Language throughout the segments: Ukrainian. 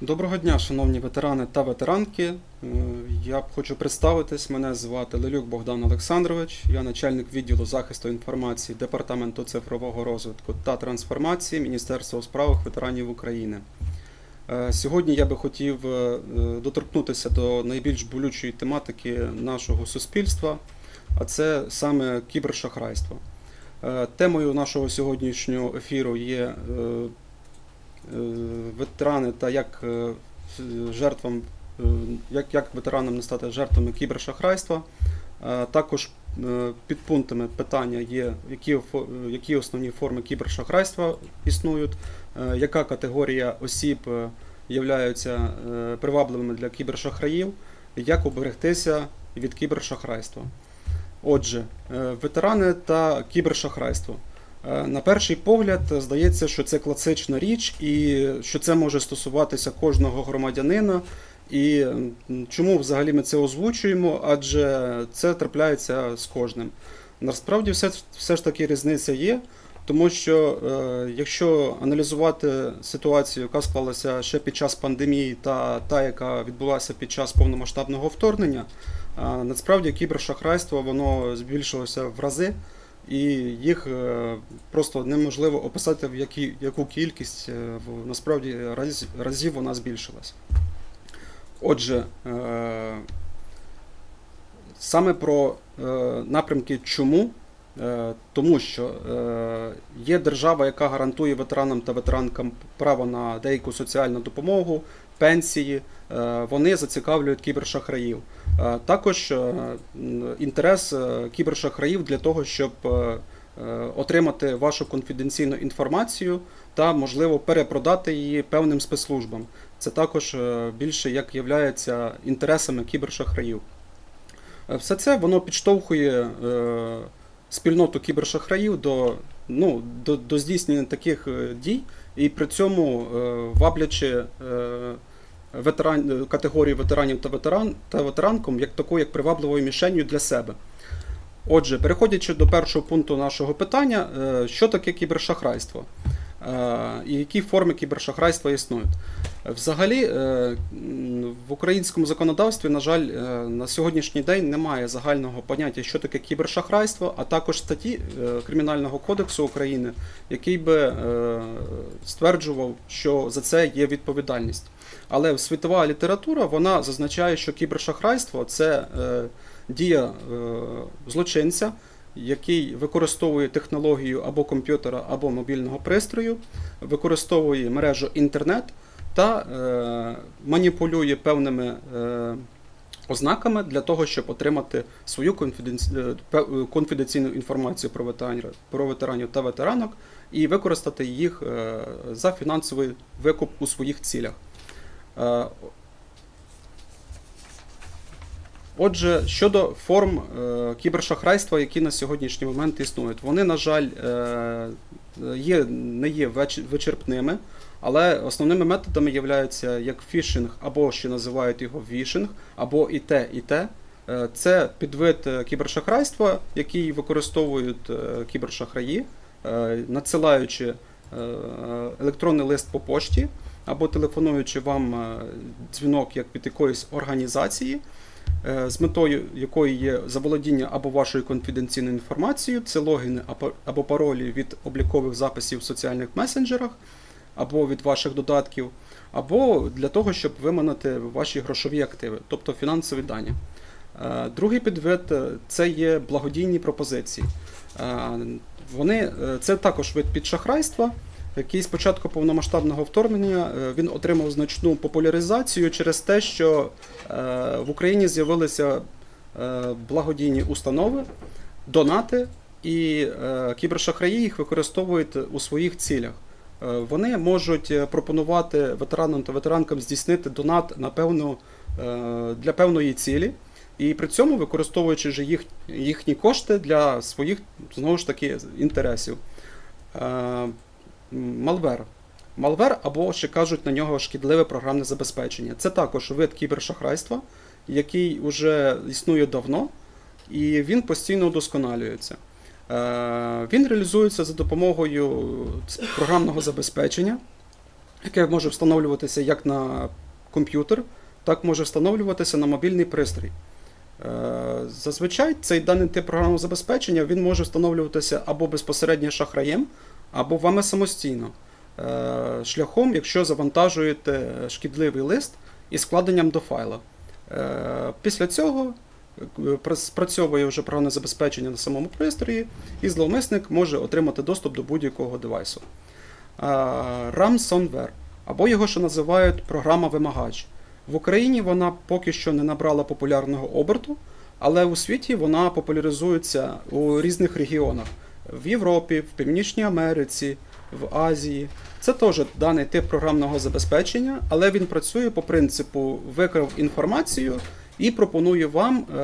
Доброго дня, шановні ветерани та ветеранки. Е, Я хочу представитись. Мене звати Лелюк Богдан Олександрович. Я начальник відділу захисту інформації Департаменту цифрового розвитку та трансформації Міністерства у справах ветеранів України. Е, Сьогодні я би хотів е, доторкнутися до найбільш болючої тематики нашого суспільства, а це саме кібершахрайство. Темою нашого сьогоднішнього ефіру є ветерани та як е, жертвам, е, як, як ветеранам не стати жертвами кібершахрайства. Е, Також е, під пунктами питання є, які, е, які основні форми кібершахрайства існують, е, яка категорія осіб е, являються е, привабливими для кібершахраїв, як уберегтися від кібершахрайства. Отже, е, ветерани та кібершахрайство. Е, На перший погляд здається, що це класична річ, і що це може стосуватися кожного громадянина. І чому взагалі ми це озвучуємо? Адже це трапляється з кожним. Насправді, все, все ж таки різниця є, тому що е, якщо аналізувати ситуацію, яка склалася ще під час пандемії, та та, яка відбулася під час повномасштабного вторгнення, е, насправді кібершахрайство воно збільшилося в рази і їх е, просто неможливо описати в які, яку кількість е, насправді раз, разів вона збільшилась. Отже, е, саме про напрямки чому. Тому що є держава, яка гарантує ветеранам та ветеранкам право на деяку соціальну допомогу, пенсії, вони зацікавлюють кібершахраїв. Е, Також е, інтерес е, кібершахраїв для того, щоб отримати вашу конфіденційну інформацію та, можливо, перепродати її певним спецслужбам. Це також більше як являється інтересами кібершахраїв. Все це воно підштовхує спільноту кібершахраїв до, ну, до, до здійснення таких дій, і при цьому ваблячи ветеран, категорії ветеранів та ветеран та ветеранком як такою як привабливою мішенью для себе. Отже, переходячи до першого пункту нашого питання, е, що таке кібершахрайство? І які форми кібершахрайства існують? Взагалі, е, в українському законодавстві, на жаль, е, на сьогоднішній день немає загального поняття, що таке кібершахрайство, а також статті е, Кримінального кодексу України, який би стверджував, що за це є відповідальність. Але світова література вона зазначає, що кібершахрайство це дія злочинця, який використовує технологію або комп'ютера, або мобільного пристрою, використовує мережу інтернет та е, маніпулює певними е, ознаками для того, щоб отримати свою е, е, конфіденційну інформацію про ветеранів, про ветеранів та ветеранок і використати їх е, за фінансовий викуп у своїх цілях. Е, Отже, щодо форм е, кібершахрайства, які на сьогоднішній момент існують, вони, на жаль, е, є, не є вичерпними, але основними методами являються як фішинг, або ще називають його вішинг, або і те, і те. Е, Це підвид е, кібершахрайства, який використовують е, кібершахраї, надсилаючи електронний лист по пошті або телефонуючи вам дзвінок як від якоїсь організації, з метою якої є заволодіння або вашою конфіденційною інформацією, це логіни або- паролі від облікових записів в соціальних месенджерах, або від ваших додатків, або для того, щоб виманити ваші грошові активи, тобто фінансові дані. Е, Другий підвид е, це є благодійні пропозиції. Е, Вони, е, це також вид підшахрайства, який з початку повномасштабного вторгнення е, він отримав значну популяризацію через те, що е, в Україні з'явилися е, благодійні установи, донати, і кібершахраї їх використовують у своїх цілях. Вони можуть пропонувати ветеранам та ветеранкам здійснити донат на певну, для певної цілі, і при цьому використовуючи вже їх, їхні кошти для своїх знову ж таки інтересів. Малвер. Малвер або ще кажуть на нього шкідливе програмне забезпечення. Це також вид кібершахрайства, який вже існує давно, і він постійно удосконалюється. Е, Він реалізується за допомогою програмного забезпечення, яке може встановлюватися як на комп'ютер, так може встановлюватися на мобільний пристрій. Е, Зазвичай цей даний тип програмного забезпечення він може встановлюватися або безпосередньо шахраєм, або вами самостійно. Е, Шляхом, якщо завантажуєте шкідливий лист із складенням до файла. Е, Після цього е, спрацьовує вже програмне забезпечення на самому пристрої, і зловмисник може отримати доступ до будь-якого девайсу. Ransomware, або його ще називають програма-вимагач. В Україні вона поки що не набрала популярного оберту, але у світі вона популяризується у різних регіонах: в Європі, в Північній Америці, в Азії. Це теж даний тип програмного забезпечення, але він працює по принципу викрав інформацію і пропонує вам е,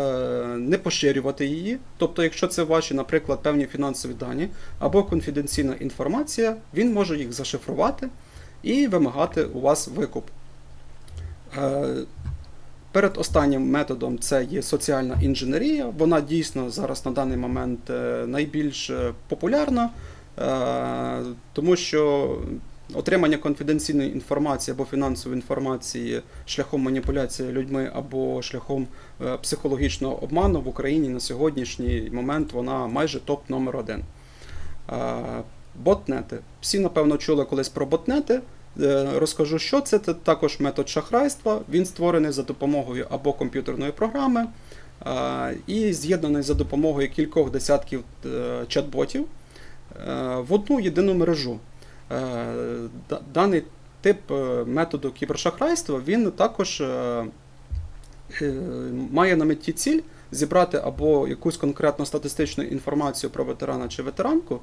не поширювати її. Тобто, якщо це ваші, наприклад, певні фінансові дані або конфіденційна інформація, він може їх зашифрувати і вимагати у вас викуп. Перед останнім методом це є соціальна інженерія. Вона дійсно зараз на даний момент е, найбільш е, популярна, е, тому що отримання конфіденційної інформації або фінансової інформації шляхом маніпуляції людьми або шляхом психологічного обману в Україні на сьогоднішній момент вона майже топ номер один. Ботнети. Всі, напевно, чули колись про ботнети. Е, Розкажу, що це. Це також метод шахрайства. Він створений за допомогою або комп'ютерної програми е, і з'єднаний за допомогою кількох десятків е, чат-ботів в одну єдину мережу. Даний тип методу кібершахрайства він також має на меті ціль зібрати або якусь конкретну статистичну інформацію про ветерана чи ветеранку,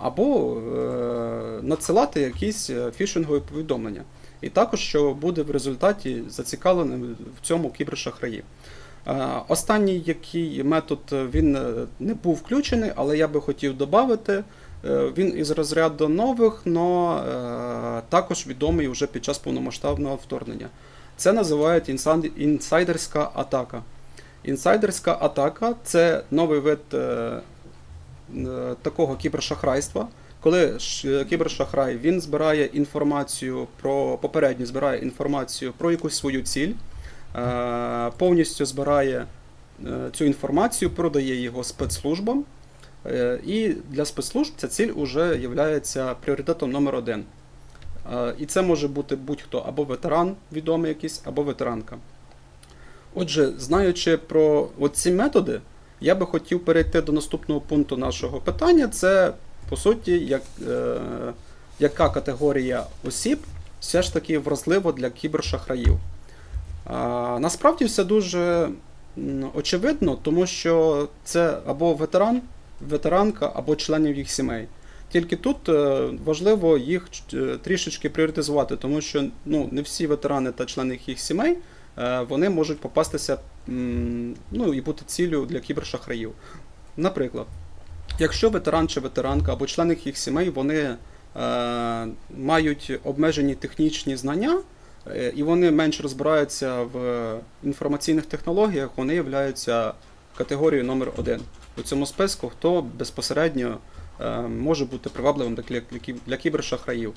або е, надсилати якісь е, фішингові повідомлення. І також, що буде в результаті зацікавленим в цьому кібершахраї. Е, Останній який метод він не був включений, але я би хотів додати. Він із розряду нових, але також відомий вже під час повномасштабного вторгнення. Це називають інсайдерська атака. Інсайдерська атака це новий вид такого кібершахрайства, коли кібершахрай він збирає інформацію про попередньо збирає інформацію про якусь свою ціль, е, повністю збирає е, цю інформацію, продає його спецслужбам. Е, І для спецслужб ця ціль вже є пріоритетом номер один. Е, І це може бути будь-хто або ветеран відомий якийсь, або ветеранка. Отже, знаючи про ці методи, я би хотів перейти до наступного пункту нашого питання. Це, по суті, як, е, яка категорія осіб все ж таки вразлива для кібершахраїв. А, насправді все дуже очевидно, тому що це або ветеран, ветеранка, або членів їх сімей. Тільки тут е, важливо їх е, трішечки пріоритизувати, тому що ну, не всі ветерани та члени їх сімей е, вони можуть попастися ну, і бути ціллю для кібершахраїв. Наприклад, якщо ветеран чи ветеранка або члени їх сімей вони е, мають обмежені технічні знання, е, і вони менш розбираються в інформаційних технологіях, вони являються категорією номер один у цьому списку, хто безпосередньо е, може бути привабливим для, для, кібершахраїв.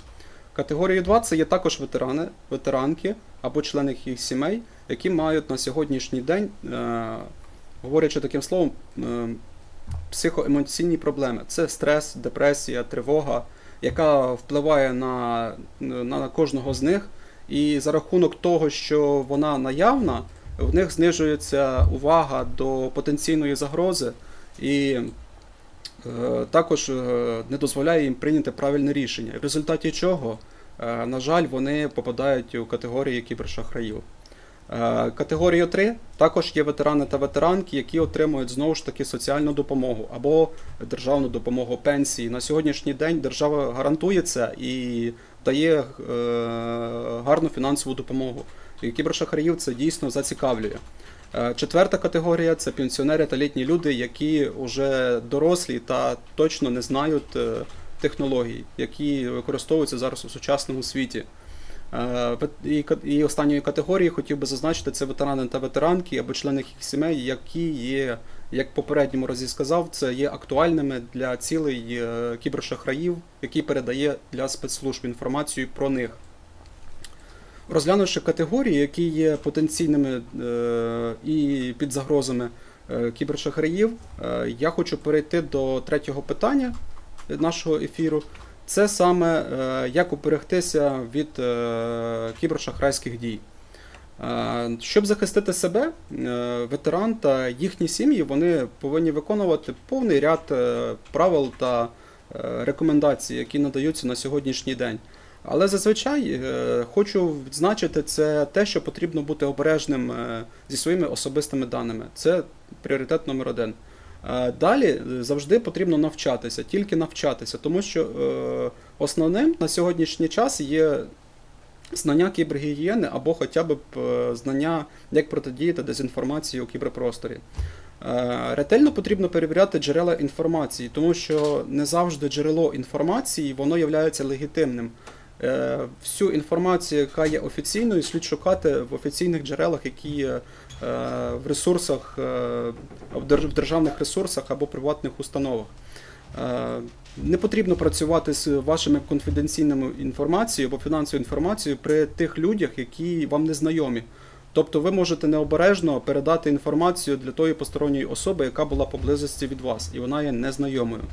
Категорією 2 це є також ветерани, ветеранки або члени їх сімей, які мають на сьогоднішній день, е, говорячи таким словом, е, психоемоційні проблеми. Це стрес, депресія, тривога, яка впливає на, на кожного з них. І за рахунок того, що вона наявна, в них знижується увага до потенційної загрози і е, також е, не дозволяє їм прийняти правильне рішення. В результаті чого, е, на жаль, вони попадають у категорії кібершахраїв. Е, Категорія 3 також є ветерани та ветеранки, які отримують знову ж таки соціальну допомогу або державну допомогу пенсії. На сьогоднішній день держава гарантує це і дає е, гарну фінансову допомогу. І кібершахраїв це дійсно зацікавлює. Е, Четверта категорія це пенсіонери та літні люди, які вже дорослі та точно не знають технологій, які використовуються зараз у сучасному світі. Е, І, останньої категорії хотів би зазначити це ветерани та ветеранки або члени їх сімей, які є, як в попередньому разі сказав, це є актуальними для цілей е, кібершахраїв, які передає для спецслужб інформацію про них. Розглянувши категорії, які є потенційними е, і під загрозами кібершахраїв, я хочу перейти до третього питання нашого ефіру. Це саме е, як уберегтися від е, кібершахрайських дій. Е, Щоб захистити себе, ветеран та їхні сім'ї вони повинні виконувати повний ряд правил та рекомендацій, які надаються на сьогоднішній день. Але зазвичай хочу відзначити це те, що потрібно бути обережним зі своїми особистими даними. Це пріоритет номер один. Далі завжди потрібно навчатися, тільки навчатися, тому що е, основним на сьогоднішній час є знання кібергігієни або хоча б е, знання, як протидіяти дезінформації у кіберпросторі. Е, Ретельно потрібно перевіряти джерела інформації, тому що не завжди джерело інформації воно є легітимним. Всю інформацію, яка є офіційною, слід шукати в офіційних джерелах, які в ресурсах, е, в державних ресурсах або приватних установах. Е, Не потрібно працювати з вашими конфіденційними інформацією або фінансовою інформацією при тих людях, які вам не знайомі. Тобто ви можете необережно передати інформацію для тої посторонньої особи, яка була поблизості від вас, і вона є незнайомою.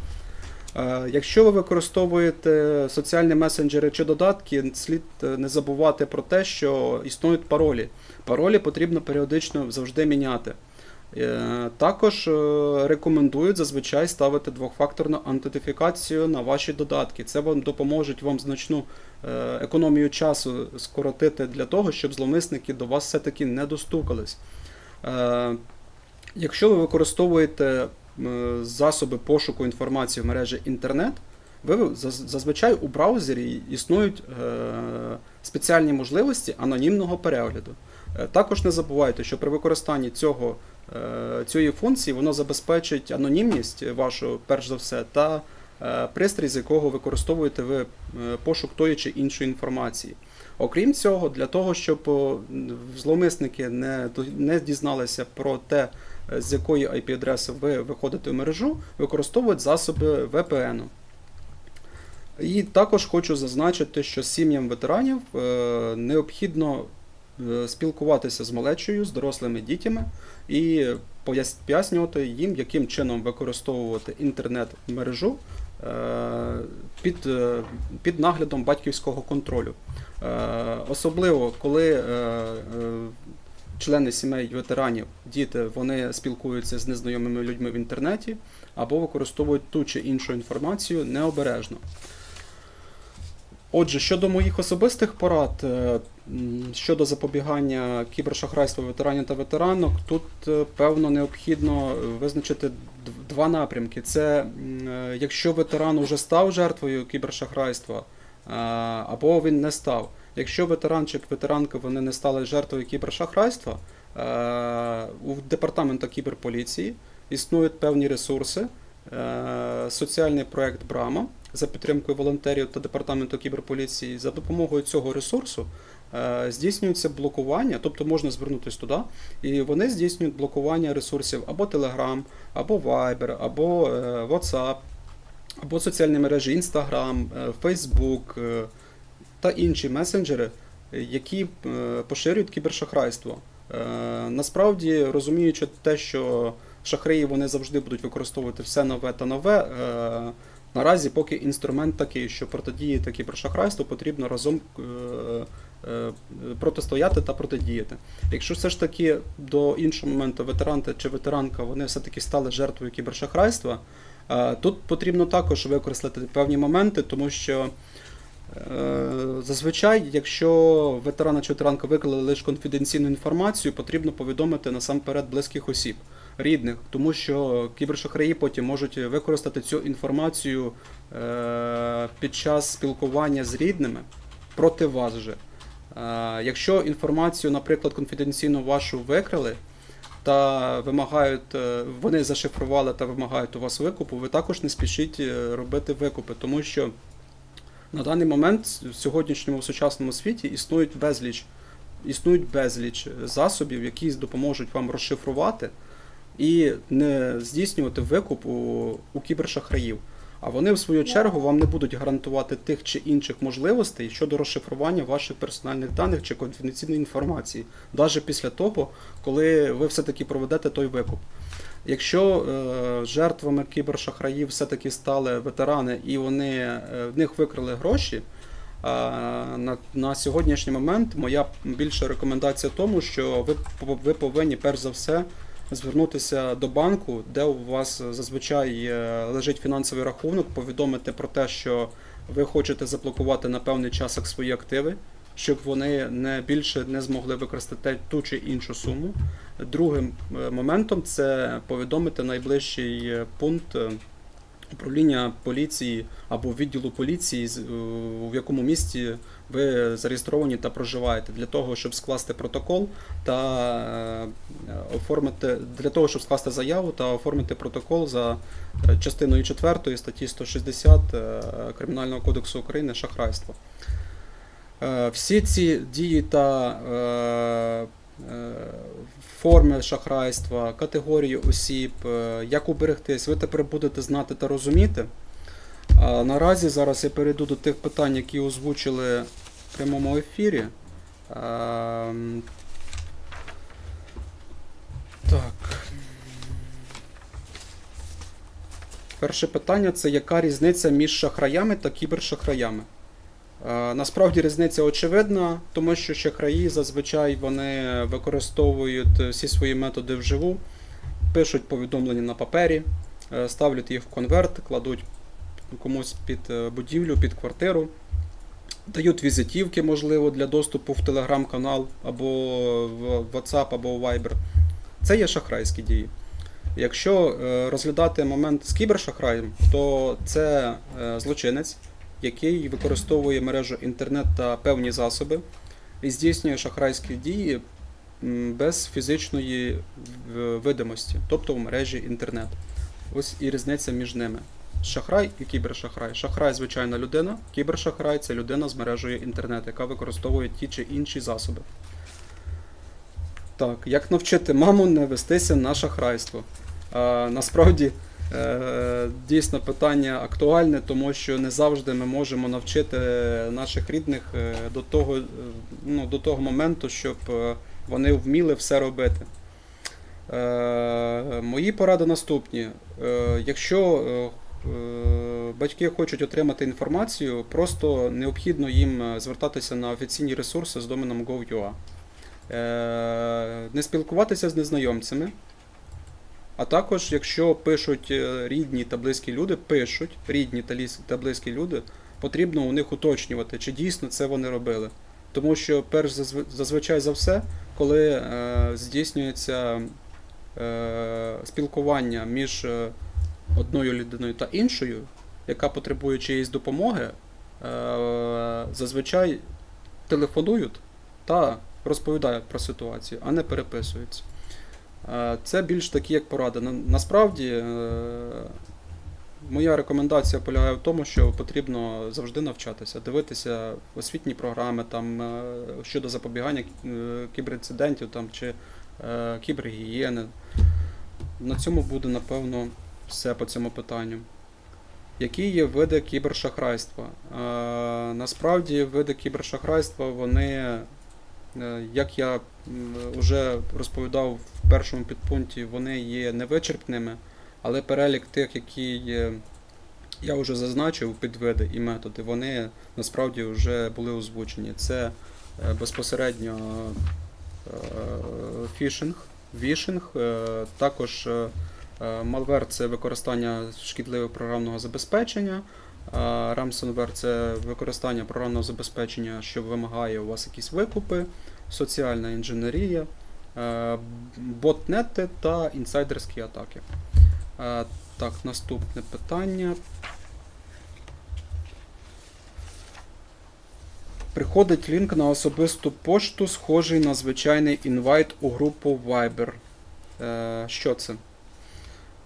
Е, Якщо ви використовуєте соціальні месенджери чи додатки, слід е, не забувати про те, що існують паролі. Паролі потрібно періодично завжди міняти. Е, Також е, рекомендують зазвичай ставити двохфакторну аутентифікацію на ваші додатки. Це вам допоможе вам значну е, економію часу скоротити для того, щоб зловмисники до вас все-таки не достукались. Якщо ви використовуєте засоби пошуку інформації в мережі інтернет, ви зазвичай у браузері існують спеціальні можливості анонімного перегляду. Е, Також не забувайте, що при використанні цього, е, цієї функції воно забезпечить анонімність вашу, перш за все, та е, пристрій, з якого використовуєте ви пошук тої чи іншої інформації. Окрім цього, для того, щоб зловмисники не, не дізналися про те, з якої IP-адреси ви виходите в мережу, використовують засоби VPN. І також хочу зазначити, що сім'ям ветеранів необхідно спілкуватися з малечою, з дорослими дітьми і пояснювати їм, яким чином використовувати інтернет-мережу е, під, е, під наглядом батьківського контролю. Е, Особливо, коли е, е, члени сімей ветеранів, діти, вони спілкуються з незнайомими людьми в інтернеті або використовують ту чи іншу інформацію необережно. Отже, щодо моїх особистих порад е, щодо запобігання кібершахрайства ветеранів та ветеранок, тут е, певно необхідно визначити два напрямки. Це е, якщо ветеран вже став жертвою кібершахрайства, е, або він не став. Якщо ветеранчик, ветеранка вони не стали жертвою кібершахрайства, е, у департаменту кіберполіції існують певні ресурси, е, соціальний проект Брама за підтримкою волонтерів та департаменту кіберполіції. За допомогою цього ресурсу е, здійснюється блокування, тобто можна звернутися туди, і вони здійснюють блокування ресурсів або Telegram, або Viber, або е, WhatsApp, або соціальні мережі Instagram, е, Facebook е, та інші месенджери, е, які е, поширюють кібершахрайство. Е, Насправді, розуміючи те, що шахраї вони завжди будуть використовувати все нове та нове. е, Наразі, поки інструмент такий, що протидіяти кібершахрайству, потрібно разом е, е, протистояти та протидіяти. Якщо все ж таки до іншого моменту ветеран та чи ветеранка вони все-таки стали жертвою кібершахрайства, е, тут потрібно також використати певні моменти, тому що е, зазвичай, якщо ветерана чи ветеранка виклали лише конфіденційну інформацію, потрібно повідомити насамперед близьких осіб рідних, тому що кібершахраї потім можуть використати цю інформацію е, під час спілкування з рідними проти вас же. Якщо інформацію, наприклад, конфіденційну вашу викрали та вимагають, е, вони зашифрували та вимагають у вас викупу, ви також не спішіть е, робити викупи, тому що на даний момент в сьогоднішньому сучасному світі існують безліч, існують безліч засобів, які допоможуть вам розшифрувати і не здійснювати викуп у, у кібершахраїв. А вони, в свою чергу, вам не будуть гарантувати тих чи інших можливостей щодо розшифрування ваших персональних даних чи конфіденційної інформації, навіть після того, коли ви все-таки проведете той викуп. Якщо е, жертвами кібершахраїв все-таки стали ветерани і вони е, в них викрили гроші, на, на сьогоднішній момент моя більша рекомендація тому, що ви, ви повинні перш за все звернутися до банку, де у вас зазвичай е, лежить фінансовий рахунок, повідомити про те, що ви хочете заблокувати на певний час свої активи, щоб вони не більше не змогли використати ту чи іншу суму. Другим е, моментом це повідомити найближчий е, пункт управління поліції або відділу поліції, в якому місті ви зареєстровані та проживаєте, для того, щоб скласти протокол та е, оформити для того, щоб скласти заяву та оформити протокол за е, частиною 4 статті 160 е, Кримінального кодексу України шахрайство. Всі ці дії та форми шахрайства, категорії осіб, як уберегтись, ви тепер будете знати та розуміти. А наразі зараз я перейду до тих питань, які озвучили в прямому ефірі. Ем, Так. Перше питання це яка різниця між шахраями та кібершахраями? Е, Насправді різниця очевидна, тому що шахраї зазвичай вони використовують всі свої методи вживу, пишуть повідомлення на папері, е, ставлять їх в конверт, кладуть комусь під е, будівлю, під квартиру, дають візитівки, можливо, для доступу в телеграм-канал або в WhatsApp, або в Viber. Це є шахрайські дії. Якщо е, розглядати момент з кібершахраєм, то це е, злочинець, який використовує мережу інтернет та певні засоби і здійснює шахрайські дії без фізичної видимості, тобто в мережі інтернет. Ось і різниця між ними. Шахрай і кібершахрай. Шахрай звичайна людина, кібершахрай це людина з мережею інтернет, яка використовує ті чи інші засоби. Так, як навчити маму не вестися на шахрайство? А, насправді е, дійсно питання актуальне, тому що не завжди ми можемо навчити наших рідних е, до того, е, ну, до того моменту, щоб е, вони вміли все робити. Е, мої поради наступні. Е, якщо е, е, батьки хочуть отримати інформацію, просто необхідно їм е, звертатися на офіційні ресурси з доменом Gov.ua. Е, Не спілкуватися з незнайомцями. А також, якщо пишуть е, рідні та близькі люди, пишуть рідні та близькі люди, потрібно у них уточнювати, чи дійсно це вони робили. Тому що, перш зазвичай за все, коли е, здійснюється е, спілкування між е, одною людиною та іншою, яка потребує чиєїсь допомоги, е, зазвичай телефонують та розповідають про ситуацію, а не переписуються. Е, Це більш такі як порада. Насправді, е, моя рекомендація полягає в тому, що потрібно завжди навчатися, дивитися освітні програми там, щодо запобігання кіберінцидентів там, чи кібергігієни. На цьому буде, напевно, все по цьому питанню. Які є види кібершахрайства? Е, насправді, види кібершахрайства, вони, е, як я вже розповідав в першому підпункті, вони є невичерпними, але перелік тих, які є, я вже зазначив, підвиди і методи, вони насправді вже були озвучені. Це е, безпосередньо е, фішинг, вішинг, е, також е, е, malware – це використання шкідливого програмного забезпечення. а Ransomware – це використання програмного забезпечення, що вимагає у вас якісь викупи, соціальна інженерія, е, ботнети та інсайдерські атаки. Е, Так, наступне питання. Приходить лінк на особисту пошту, схожий на звичайний інвайт у групу Viber. Е, Що це?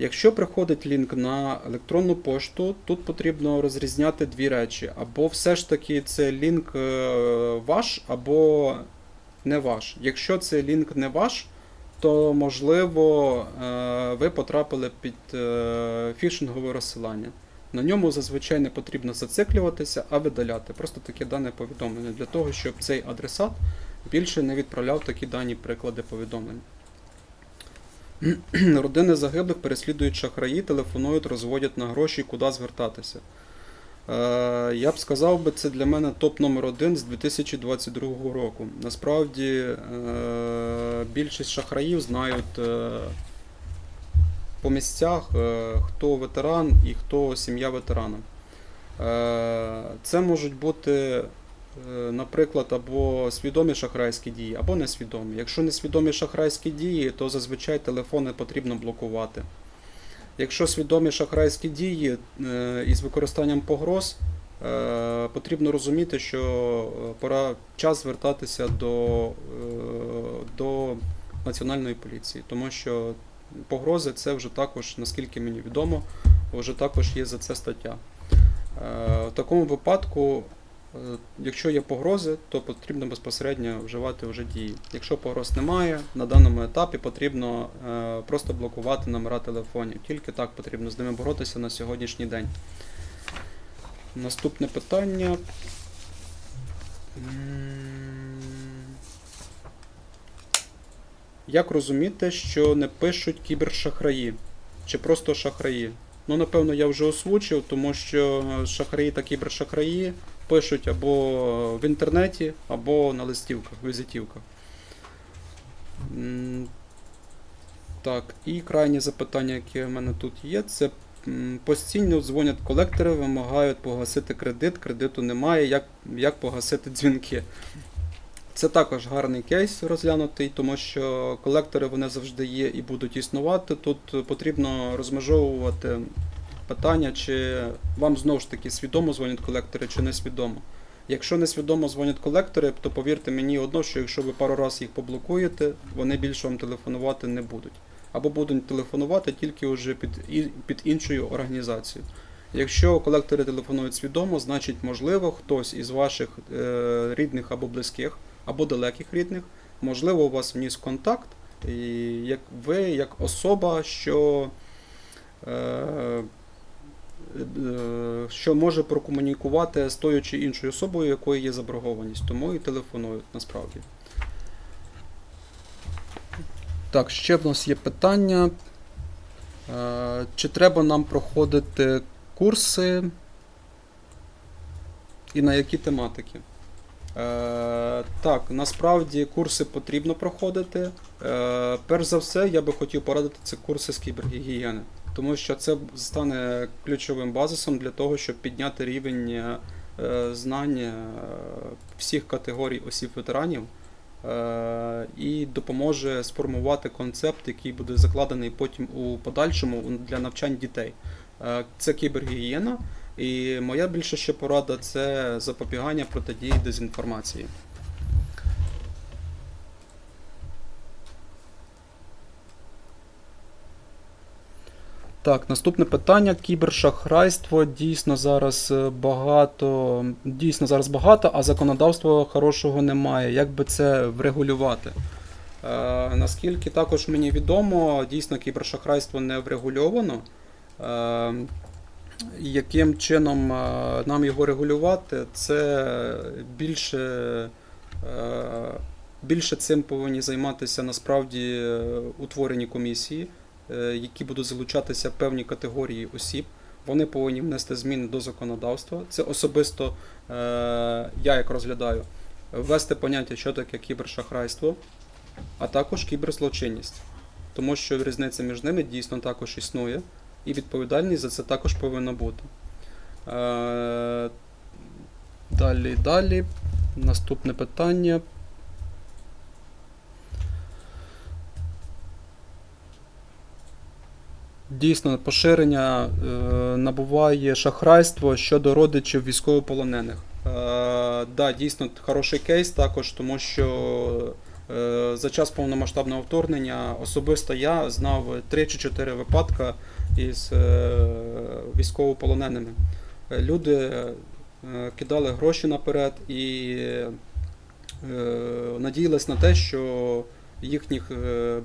Якщо приходить лінк на електронну пошту, тут потрібно розрізняти дві речі. Або все ж таки це лінк е, ваш, або не ваш. Якщо це лінк не ваш, то можливо е, ви потрапили під е, фішингове розсилання. На ньому зазвичай не потрібно зациклюватися, а видаляти. Просто таке дане повідомлення для того, щоб цей адресат більше не відправляв такі дані приклади повідомлень. Родини загиблих переслідують шахраї, телефонують, розводять на гроші, куди звертатися. Е, Я б сказав би, це для мене топ номер один з 2022 року. Насправді е, більшість шахраїв знають е, по місцях, е, хто ветеран і хто сім'я ветерана. Е, Це можуть бути, наприклад, або свідомі шахрайські дії, або несвідомі. Якщо несвідомі шахрайські дії, то зазвичай телефони потрібно блокувати. Якщо свідомі шахрайські дії е, із використанням погроз, е, потрібно розуміти, що е, пора час звертатися до, е, до національної поліції, тому що погрози це вже також, наскільки мені відомо, вже також є за це стаття. Е, В такому випадку, е, якщо є погрози, то потрібно безпосередньо вживати вже дії. Якщо погроз немає, на даному етапі потрібно е, просто блокувати номера телефонів. Тільки так потрібно з ними боротися на сьогоднішній день. Наступне питання. Як розуміти, що не пишуть кібершахраї? Чи просто шахраї? Ну, напевно, я вже озвучив, тому що шахраї та кібершахраї пишуть або в інтернеті, або на листівках, візитівках. Так, і крайнє запитання, яке в мене тут є, це постійно дзвонять колектори, вимагають погасити кредит, кредиту немає, як, як погасити дзвінки. Це також гарний кейс розглянутий, тому що колектори вони завжди є і будуть існувати. Тут потрібно розмежовувати питання, чи вам знову ж таки свідомо дзвонять колектори, чи несвідомо. Якщо несвідомо дзвонять колектори, то повірте мені одно, що якщо ви пару разів їх поблокуєте, вони більше вам телефонувати не будуть. Або будуть телефонувати тільки вже під, під іншою організацією. Якщо колектори телефонують свідомо, значить, можливо, хтось із ваших е, рідних або близьких, або далеких рідних, можливо, у вас вніс контакт, і як ви, як особа, що, е, що може прокомунікувати з тою чи іншою особою, у якої є заборгованість, тому і телефонують насправді. Так, ще в нас є питання. Е, Чи треба нам проходити курси і на які тематики? Е, так, насправді курси потрібно проходити. Е, перш за все, я би хотів порадити це курси з кібергігієни, тому що це стане ключовим базисом для того, щоб підняти рівень е, знань е, всіх категорій осіб ветеранів е, і допоможе сформувати концепт, який буде закладений потім у подальшому для навчань дітей. Це кібергігієна. І моя більше ще порада це запобігання протидії дезінформації. Так, наступне питання. Кібершахрайство дійсно зараз е, багато, дійсно зараз багато, а законодавства хорошого немає. Як би це врегулювати? Е, наскільки також мені відомо, дійсно кібершахрайство не врегульовано. Е, яким чином е, нам його регулювати, це більше, е, більше цим повинні займатися насправді е, утворені комісії, які будуть залучатися певні категорії осіб. Вони повинні внести зміни до законодавства. Це особисто е, я як розглядаю, ввести поняття, що таке кібершахрайство, а також кіберзлочинність. Тому що різниця між ними дійсно також існує і відповідальність за це також повинна бути. Е, Далі, далі. Наступне питання. Дійсно, поширення е, набуває шахрайство щодо родичів військовополонених. Е, да, дійсно, хороший кейс також, тому що е, за час повномасштабного вторгнення особисто я знав 3 чи 4 випадка із військовополоненими. Люди кидали гроші наперед і надіялись на те, що їхніх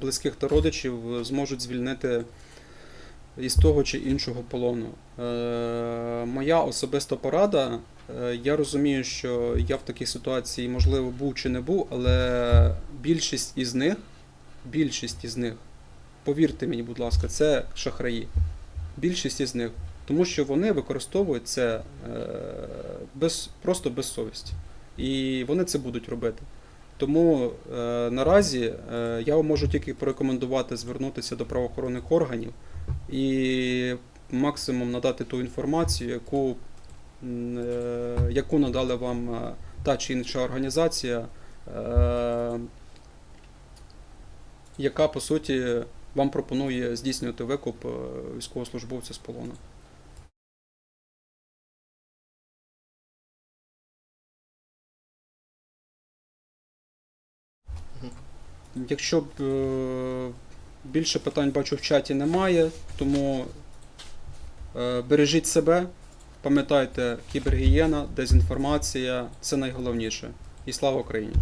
близьких та родичів зможуть звільнити із того чи іншого полону. Е, моя особиста порада. е, Я розумію, що я в такій ситуації, можливо, був чи не був, але більшість із них, більшість із них, повірте мені, будь ласка, це шахраї. Більшість із них. Тому що вони використовують це е, без, просто без совісті. І вони це будуть робити. Тому е, наразі е, я вам можу тільки порекомендувати звернутися до правоохоронних органів і максимум надати ту інформацію, яку, е, яку надала вам е, та чи інша організація, е, яка по суті вам пропонує здійснювати викуп військовослужбовця з полону. Якщо б більше питань бачу в чаті немає, тому е, бережіть себе, пам'ятайте, кібергієна, дезінформація це найголовніше. І слава Україні!